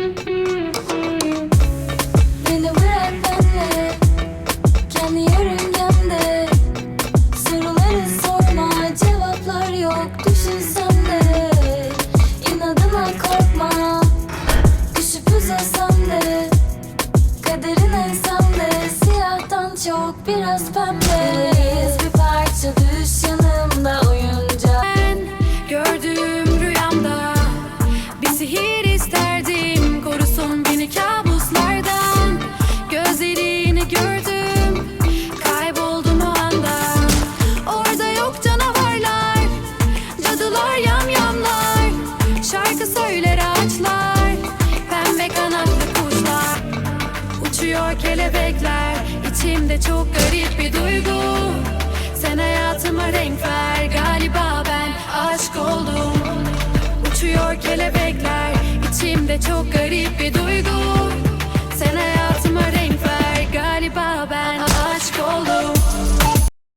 Beni bırak benle Kendi yörüngemde Soruları sorma Cevaplar yok Düşünsem de İnadına korkma Düşüp üzülsem de Kaderin ensem de Siyahtan çok biraz pembe. Bir parça düş yanımda oyuncak Ben gördüğüm rüyamda bir sihir söyler ağaçlar pembe kanatlı kuşlar. Uçuyor kelebekler içimde çok garip bir duygu. Sen hayatıma renk ver galiba ben aşk oldum. Uçuyor kelebekler içimde çok garip bir duygu